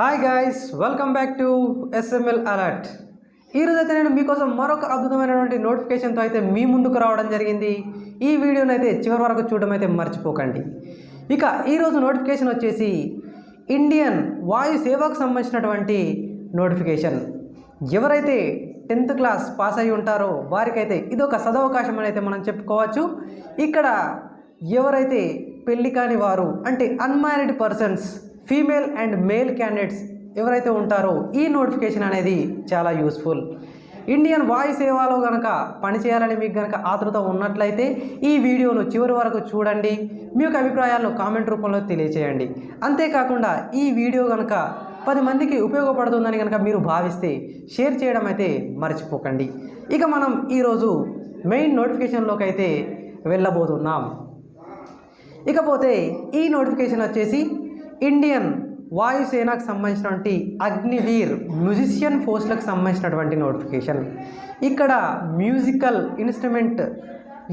Hi guys welcome back to SML alert ఈరోజు అయితే నేను మీకోసం మరొక అద్భుతమైనటువంటి నోటిఫికేషన్తో అయితే మీ ముందుకు రావడం జరిగింది. ఈ వీడియోని అయితే చివరి వరకు చూడడం అయితే మర్చిపోకండి. ఇక ఈరోజు నోటిఫికేషన్ వచ్చేసి ఇండియన్ వాయు సేవకు సంబంధించినటువంటి నోటిఫికేషన్ ఎవరైతే టెన్త్ క్లాస్ పాస్ అయి ఉంటారో వారికైతే ఇదొక సదవకాశం అని అయితే మనం చెప్పుకోవచ్చు. ఇక్కడ ఎవరైతే పెళ్ళి కాని వారు అంటే unmarried persons female and male candidates ఎవరైతే ఉంటారో ఈ నోటిఫికేషన్ అనేది చాలా యూస్ఫుల్. ఇండియన్ వాయు సేవలో కనుక పనిచేయాలని మీకు కనుక ఆతృత ఉన్నట్లయితే ఈ వీడియోను చివరి వరకు చూడండి. మీ యొక్క అభిప్రాయాలను కామెంట్ రూపంలో తెలియచేయండి. అంతేకాకుండా ఈ వీడియో కనుక పది మందికి ఉపయోగపడుతుందని కనుక మీరు భావిస్తే షేర్ చేయడం అయితే మర్చిపోకండి. ఇక మనం ఈరోజు మెయిన్ నోటిఫికేషన్లోకి అయితే వెళ్ళబోతున్నాం. ఇకపోతే ఈ నోటిఫికేషన్ వచ్చేసి ఇండియన్ వాయుసేనకు సంబంధించినటువంటి అగ్నివీర్ మ్యూజిషియన్ ఫోర్స్లకు సంబంధించినటువంటి నోటిఫికేషన్ ఇక్కడ మ్యూజికల్ ఇన్స్ట్రుమెంట్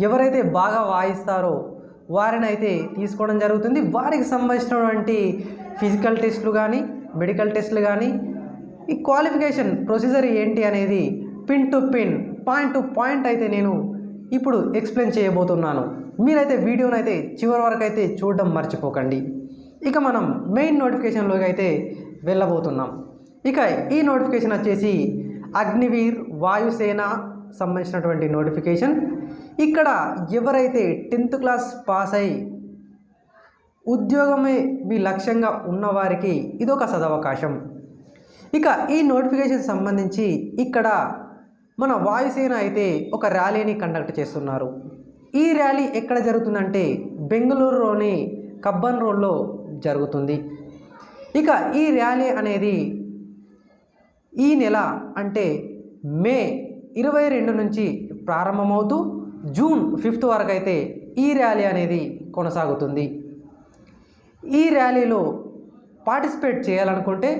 ఎవరైతే బాగా వాయిస్తారో వారిని అయితే తీసుకోవడం జరుగుతుంది. వారికి సంబంధించినటువంటి ఫిజికల్ టెస్టులు కానీ మెడికల్ టెస్టులు కానీ ఈ క్వాలిఫికేషన్ ప్రొసీజర్ ఏంటి అనేది pin to pin point to point అయితే నేను ఇప్పుడు ఎక్స్ప్లెయిన్ చేయబోతున్నాను. మీరైతే వీడియోనైతే అయితే చివరి వరకు అయితే చూడడం మర్చిపోకండి. ఇక మనం మెయిన్ నోటిఫికేషన్లోకి అయితే వెళ్ళబోతున్నాం. ఇక ఈ నోటిఫికేషన్ వచ్చేసి అగ్నివీర్ వాయుసేన సంబంధించినటువంటి నోటిఫికేషన్ ఇక్కడ ఎవరైతే టెన్త్ క్లాస్ పాస్ అయి ఉద్యోగమే మీ లక్ష్యంగా ఉన్నవారికి ఇదొక సదవకాశం. ఇక ఈ నోటిఫికేషన్ సంబంధించి ఇక్కడ మన వాయుసేన అయితే ఒక ర్యాలీని కండక్ట్ చేస్తున్నారు. ఈ ర్యాలీ ఎక్కడ జరుగుతుందంటే బెంగళూరులోని కబ్బన్ రోడ్లో జరుగుతుంది. ఇక ఈ ర్యాలీ అనేది ఈ నెల అంటే మే ఇరవై రెండు నుంచి ప్రారంభమవుతూ జూన్ ఫిఫ్త్ వరకు అయితే ఈ ర్యాలీ అనేది కొనసాగుతుంది. ఈ ర్యాలీలో పార్టిసిపేట్ చేయాలనుకుంటే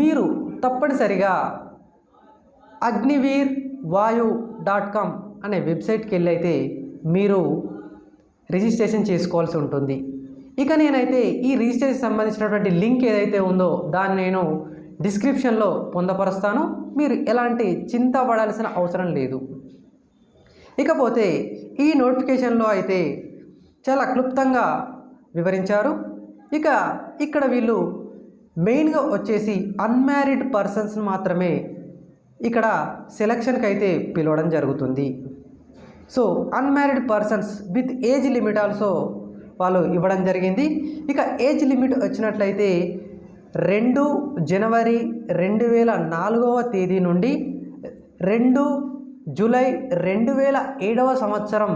మీరు తప్పనిసరిగా అగ్నివీర్ వాయు డాట్ కామ్ అనే వెబ్సైట్కి వెళ్ళి అయితే మీరు రిజిస్ట్రేషన్ చేసుకోవాల్సి ఉంటుంది. ఇక నేనైతే ఈ రిజిస్ట్రేషన్ సంబంధించినటువంటి లింక్ ఏదైతే ఉందో దాన్ని నేను డిస్క్రిప్షన్లో పొందపరుస్తాను. మీరు ఎలాంటి చింత పడాల్సిన అవసరం లేదు. ఇకపోతే ఈ నోటిఫికేషన్లో అయితే చాలా క్లుప్తంగా వివరించారు. ఇక ఇక్కడ వీళ్ళు మెయిన్గా వచ్చేసి అన్మ్యారీడ్ పర్సన్స్ మాత్రమే ఇక్కడ సెలక్షన్కి అయితే పిలవడం జరుగుతుంది. So unmarried persons with age limit also వాళ్ళు ఇవ్వడం జరిగింది. ఇక ఏజ్ లిమిట్ వచ్చినట్లయితే రెండు జనవరి రెండు వేల నాలుగవ తేదీ నుండి రెండు జూలై రెండు వేల ఏడవ సంవత్సరం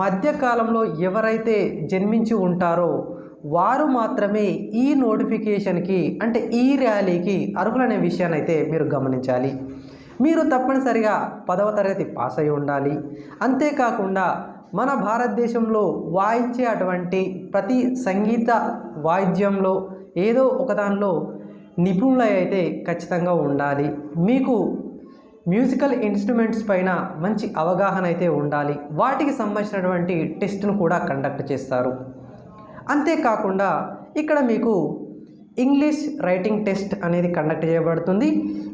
మధ్యకాలంలో ఎవరైతే జన్మించి ఉంటారో వారు మాత్రమే ఈ నోటిఫికేషన్కి అంటే ఈ ర్యాలీకి అర్హులనే విషయాన్ని అయితే మీరు గమనించాలి. మీరు తప్పనిసరిగా పదవ తరగతి పాస్ అయి ఉండాలి. అంతేకాకుండా మన భారతదేశంలో వాయించే అటువంటి ప్రతి సంగీత వాయిద్యంలో ఏదో ఒకదానిలో నిపుణులై అయితే ఖచ్చితంగా ఉండాలి. మీకు మ్యూజికల్ ఇన్స్ట్రుమెంట్స్ పైన మంచి అవగాహన అయితే ఉండాలి. వాటికి సంబంధించినటువంటి టెస్ట్ను కూడా కండక్ట్ చేస్తారు. అంతేకాకుండా ఇక్కడ మీకు ఇంగ్లీష్ రైటింగ్ టెస్ట్ అనేది కండక్ట్ చేయబడుతుంది.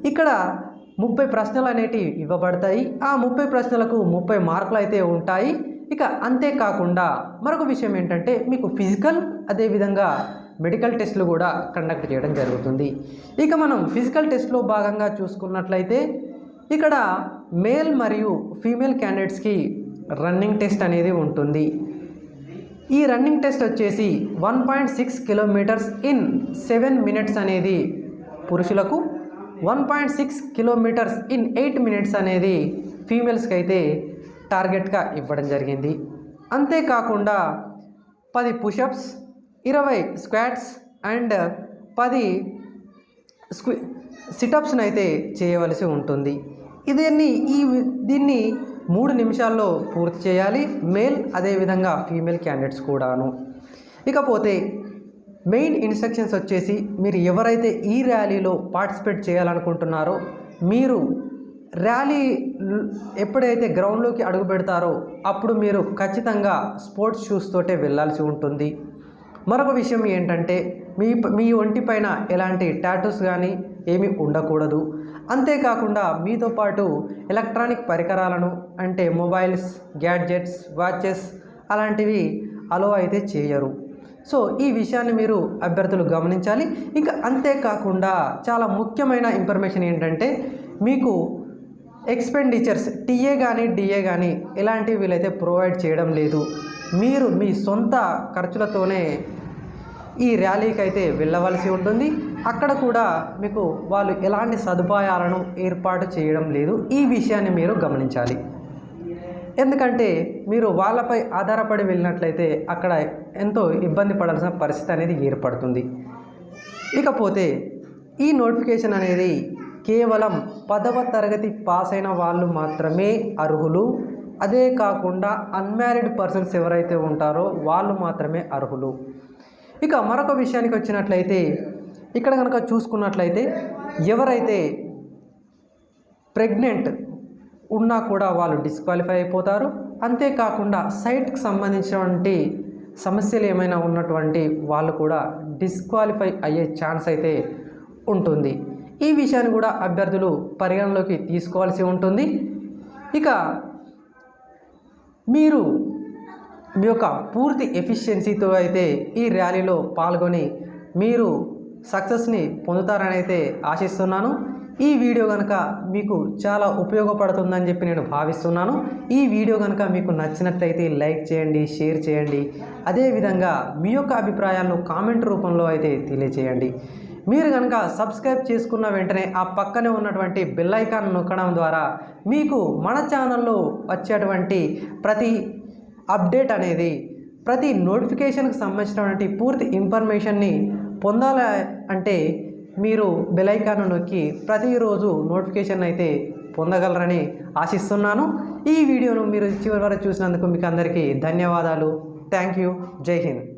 ఇక్కడ ముప్పై ప్రశ్నలు అనేటివి ఇవ్వబడతాయి. ఆ ముప్పై ప్రశ్నలకు ముప్పై మార్కులు అయితే ఉంటాయి. ఇక అంతేకాకుండా మరొక విషయం ఏంటంటే మీకు ఫిజికల్ అదేవిధంగా మెడికల్ టెస్ట్లు కూడా కండక్ట్ చేయడం జరుగుతుంది. ఇక మనం ఫిజికల్ టెస్ట్లో భాగంగా చూసుకున్నట్లయితే ఇక్కడ మేల్ మరియు ఫీమేల్ క్యాండిడేట్స్కి రన్నింగ్ టెస్ట్ అనేది ఉంటుంది. ఈ రన్నింగ్ టెస్ట్ వచ్చేసి one point six kilometres in seven minutes అనేది పురుషులకు one point six kilometres in eight minutes అనేది ఫీమేల్స్కి అయితే టార్గెట్గా ఇవ్వడం జరిగింది. అంతేకాకుండా పది పుషప్స్ ఇరవై స్క్వాట్స్ అండ్ పది స్క్వి సిటప్స్ని అయితే చేయవలసి ఉంటుంది. ఇదన్నీ ఈ దీన్ని మూడు నిమిషాల్లో పూర్తి చేయాలి. మేల్ అదేవిధంగా ఫీమేల్ క్యాండిడేట్స్ కూడాను. ఇకపోతే మెయిన్ ఇన్స్ట్రక్షన్స్ వచ్చేసి మీరు ఎవరైతే ఈ ర్యాలీలో పార్టిసిపేట్ చేయాలనుకుంటున్నారో మీరు ర్యాలీ ఎప్పుడైతే గ్రౌండ్లోకి అడుగు పెడతారో అప్పుడు మీరు ఖచ్చితంగా స్పోర్ట్స్ షూస్ తోటే వెళ్ళాల్సి ఉంటుంది. మరొక విషయం ఏంటంటే మీ మీ ఒంటి పైన ఎలాంటి టాటూస్ కానీ ఏమీ ఉండకూడదు. అంతేకాకుండా మీతో పాటు ఎలక్ట్రానిక్ పరికరాలను అంటే మొబైల్స్ గ్యాడ్జెట్స్ వాచెస్ అలాంటివి అలో అయితే చేయరు. సో ఈ విషయాన్ని మీరు అభ్యర్థులు గమనించాలి. ఇంకా అంతేకాకుండా చాలా ముఖ్యమైన ఇన్ఫర్మేషన్ ఏంటంటే మీకు ఎక్స్పెండిచర్స్ టీఏ కానీ డిఏ కానీ ఇలాంటివి వీళ్ళైతే ప్రొవైడ్ చేయడం లేదు. మీరు మీ సొంత ఖర్చులతోనే ఈ ర్యాలీకి అయితే వెళ్ళవలసి ఉంటుంది. అక్కడ కూడా మీకు వాళ్ళు ఎలాంటి సదుపాయాలను ఏర్పాటు చేయడం లేదు. ఈ విషయాన్ని మీరు గమనించాలి. ఎందుకంటే మీరు వాళ్ళపై ఆధారపడి వెళ్ళినట్లయితే అక్కడ ఎంతో ఇబ్బంది పడాల్సిన పరిస్థితి అనేది ఏర్పడుతుంది. ఇకపోతే ఈ నోటిఫికేషన్ అనేది కేవలం పదవ తరగతి పాస్ అయిన వాళ్ళు మాత్రమే అర్హులు. అదే కాకుండా అన్మ్యారీడ్ పర్సన్స్ ఎవరైతే ఉంటారో వాళ్ళు మాత్రమే అర్హులు. ఇక మరొక విషయానికి వచ్చినట్లయితే ఇక్కడ కనుక చూసుకున్నట్లయితే ఎవరైతే ప్రెగ్నెంట్ ఉన్నా కూడా వాళ్ళు డిస్క్వాలిఫై అయిపోతారు. అంతేకాకుండా సైట్కి సంబంధించినటువంటి సమస్యలు ఏమైనా ఉన్నటువంటి వాళ్ళు కూడా డిస్క్వాలిఫై అయ్యే ఛాన్స్ అయితే ఉంటుంది. ఈ విషయాన్ని కూడా అభ్యర్థులు పరిగణలోకి తీసుకోవాల్సి ఉంటుంది. ఇక మీరు మీ యొక్క పూర్తి ఎఫిషియన్సీతో అయితే ఈ ర్యాలీలో పాల్గొని మీరు సక్సెస్ని పొందుతారని అయితే ఆశిస్తున్నాను. ఈ వీడియో కనుక మీకు చాలా ఉపయోగపడుతుందని చెప్పి నేను భావిస్తున్నాను. ఈ వీడియో కనుక మీకు నచ్చినట్లయితే లైక్ చేయండి షేర్ చేయండి. అదేవిధంగా మీ యొక్క అభిప్రాయాలను కామెంట్ రూపంలో అయితే తెలియజేయండి మీరు కనుక సబ్స్క్రైబ్ చేసుకున్న వెంటనే ఆ పక్కనే ఉన్నటువంటి బెల్ ఐకాన్ నొక్కడం ద్వారా మీకు మన ఛానల్లో వచ్చేటువంటి ప్రతి అప్డేట్ అనేది ప్రతి నోటిఫికేషన్కి సంబంధించినటువంటి పూర్తి ఇన్ఫర్మేషన్ని పొందాలి అంటే మీరు బెల్ నొక్కి ప్రతిరోజు నోటిఫికేషన్ అయితే పొందగలరని ఆశిస్తున్నాను. ఈ వీడియోను మీరు చివరి వరకు చూసినందుకు మీకు అందరికీ ధన్యవాదాలు. థ్యాంక్ యూ జై హింద్